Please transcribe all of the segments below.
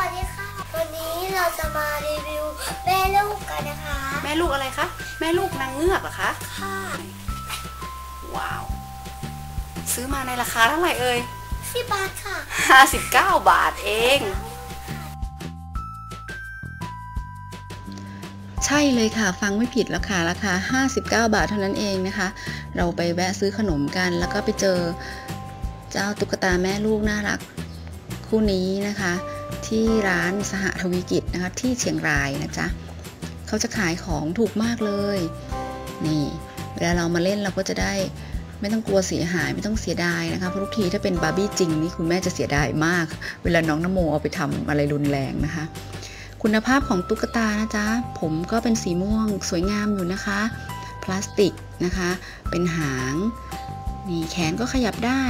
วัสดีค่ะ วันนี้เราจะมารีวิวแม่ลูกกันนะคะ แม่ลูกอะไรคะ แม่ลูกนางเงือกเหรอคะ ค่ะ ว้าว ซื้อมาในราคาเท่าไหร่เอ่ยสิบบาทค่ะ59บาทเอง ใช่เลยค่ะ ฟังไม่ผิดแล้วค่ะ ราคา 59 บาทเท่านั้นเองนะคะ เราไปแวะซื้อขนมกันแล้วก็ไปเจอเจ้าตุ๊กตาแม่ลูกน่ารักคู่นี้นะคะ ที่ร้านสหทวีกิจนะคะที่เชียงรายนะจ๊ะเขาจะขายของถูกมากเลย นี่เวลาเรามาเล่นเราก็จะได้ไม่ต้องกลัวเสียหายไม่ต้องเสียดายนะคะเพราะทุกทีถ้าเป็นบาร์บี้จริงนี่คุณแม่จะเสียดายมาก เวลาน้องนโมเอาไปทำอะไรรุนแรงนะคะ คุณภาพของตุ๊กตานะจ๊ะผมก็เป็นสีม่วงสวยงามอยู่นะคะ พลาสติกนะคะ เป็นหางนี่แขนก็ขยับได้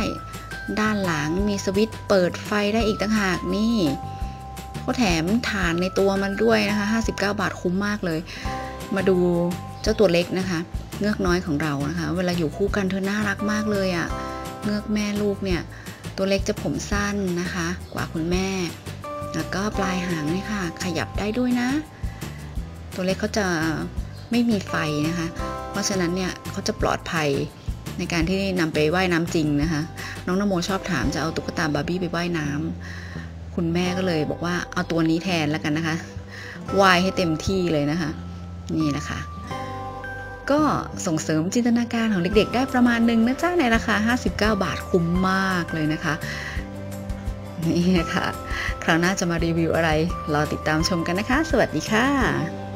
ด้านหลังมีสวิตช์เปิดไฟได้อีกต่างหากนี่ก็แถมฐานในตัวมันด้วยนะคะ 59 บาทคุ้มมากเลย มาดูเจ้าตัวเล็กนะคะ เงือกน้อยของเรานะคะ เวลาอยู่คู่กันเธอน่ารักมากเลยอะ่ะ เงือกแม่ลูกเนี่ย ตัวเล็กจะผมสั้นนะคะ กว่าคุณแม่ แล้วก็ปลายหางนี่ค่ะ ขยับได้ด้วยนะ ตัวเล็กเขาจะไม่มีไฟนะคะ เพราะฉะนั้นเนี่ยเขาจะปลอดภัยในการที่นำไปไว่ายน้ำจริงนะคะ น้องนโมชอบถามจะเอาตุ๊กตาบาร์บี้ไปไว่ายน้ำคุณแม่ก็เลยบอกว่าเอาตัวนี้แทนแล้วกันนะคะว่ายให้เต็มที่เลยนะคะ นี่นะคะ ก็ส่งเสริมจินตนาการของเด็กๆ ได้ประมาณหนึ่งนะจ๊ะในราคา 59 บาทคุ้มมากเลยนะคะนี่นะคะ คราวหน้าจะมารีวิวอะไร รอติดตามชมกันนะคะ สวัสดีค่ะ